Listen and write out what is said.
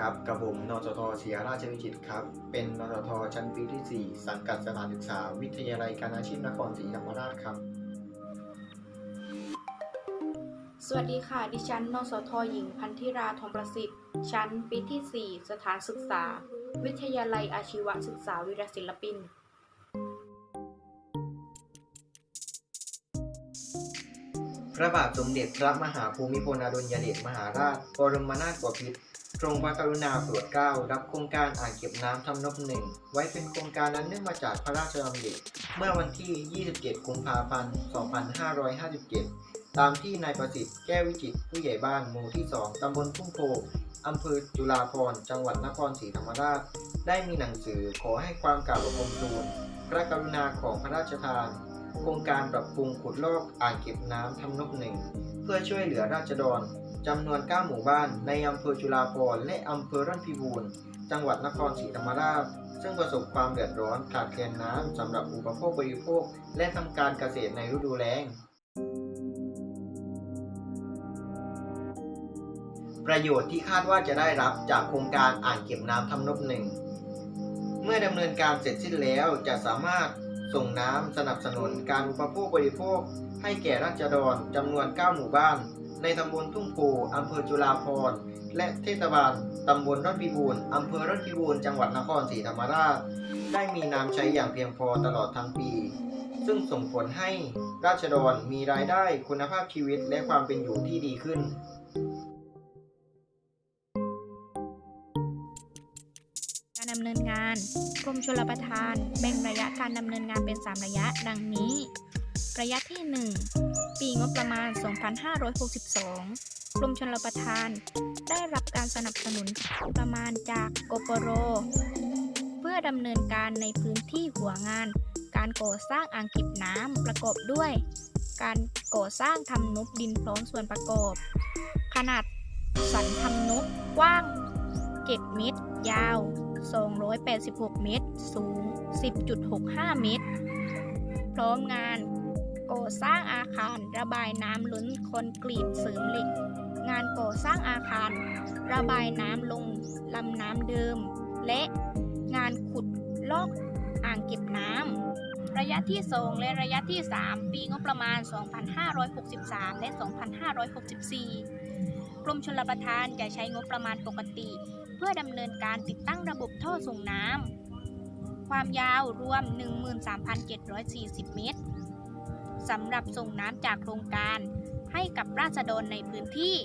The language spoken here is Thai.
วัสดีครับกับผมนสทเสียราชวิจิตรครับ เป็นนสทชั้นปีที่ 4 สังกัดสถานศึกษา วิทยาลัยการอาชีพนครศรีธรรมราชครับ สวัสดีค่ะ ดิฉันนสทหญิงพันธิราทองประสิทธิ์ ชั้นปีที่ 4 สถานศึกษา วิทยาลัยอาชีวศึกษาวิรศิลปินพระบาทสมเด็จพระมหาภูมิพลอดุลยเดชมหาราช บรมนาถบพิตร ทรงพระกรุณาโปรดเกล้ารับโครงการอ่างเก็บน้ำทำนบหนึ่งไว้เป็นโครงการนั้นเนื่องมาจากพระราชดำริเมื่อวันที่ 27 กุมภาพันธ์ 2557 ตามที่นายประสิทธิ์แก้ววิจิตผู้ใหญ่บ้านหมู่ที่ 2 ตำบลทุ่งโพอำเภอจุฬาภรณ์จังหวัดนครศรีธรรมราช ได้มีหนังสือขอให้ความกราบบังคมทูลพระกรุณาของพระราชทาน โครงการปรับปรุงขุดลอกอ่างเก็บน้ำทำนกหนึ่ง เพื่อช่วยเหลือราษฎรจำนวน 9 หมู่บ้านในอำเภอจุฬาภรณ์และอำเภอร่อนพิบูรณ์จังหวัดนครศรีธรรมราช ซึ่งประสบความเดือดร้อนขาดแคลนน้ำสำหรับอุปโภคบริโภค และทำการเกษตรในฤดูแล้ง ประโยชน์ที่คาดว่าจะได้รับจากโครงการอ่างเก็บน้ำทำนบหนึ่ง เมื่อดำเนินการเสร็จสิ้นแล้วจะสามารถ ส่งน้ำสนับสนุนการอุปโภคบริโภค ให้แก่ราษฎรจำนวน 9 หมู่บ้าน ในตำบลทุ่งโพอำเภอจุฬาภรณ์และเทศบาลตำบลร่อนพิบูรณ์อำเภอร่อนพิบูรณ์จังหวัดนครศรีธรรมราช ได้มีน้ำใช้อย่างเพียงพอตลอดทั้งปี ซึ่งส่งผลให้ราษฎรมีรายได้คุณภาพชีวิตและความเป็นอยู่ที่ดีขึ้น ดำเนินงาน กรมชลประทาน แบ่งระยะการดำเนินงานเป็น 3 ระยะ ดังนี้ ระยะที่ 1 ปีงบประมาณ 2562 กรมชลประทาน ได้รับการสนับสนุนประมาณจากกปรเพื่อดำเนินการในพื้นที่หัวงาน การก่อสร้างอ่างเก็บน้ำประกอบด้วย การก่อสร้างทำนุบดินพร้อมส่วนประกอบ ขนาดสันทำนุบกว้าง 7 เมตร ยาว 286 เมตร สูง 10.65 เมตร พร้อมงานก่อสร้างอาคารระบายน้ำล้นคอนกรีตเสริมเหล็ก งานก่อสร้างอาคาร ระบายน้ำลงลำน้ำเดิม และงานขุดลอกอ่างเก็บน้ำระยะที่ 2 และระยะที่ 3 ปีงบประมาณ 2563 และ 2564 กรมชลประทานจะใช้งบประมาณปกติ เพื่อดำเนินการติดตั้งระบบท่อส่งน้ำความยาวรวม 13,740 เมตรสำหรับส่งน้ำจากโครงการให้กับราษฎรในพื้นที่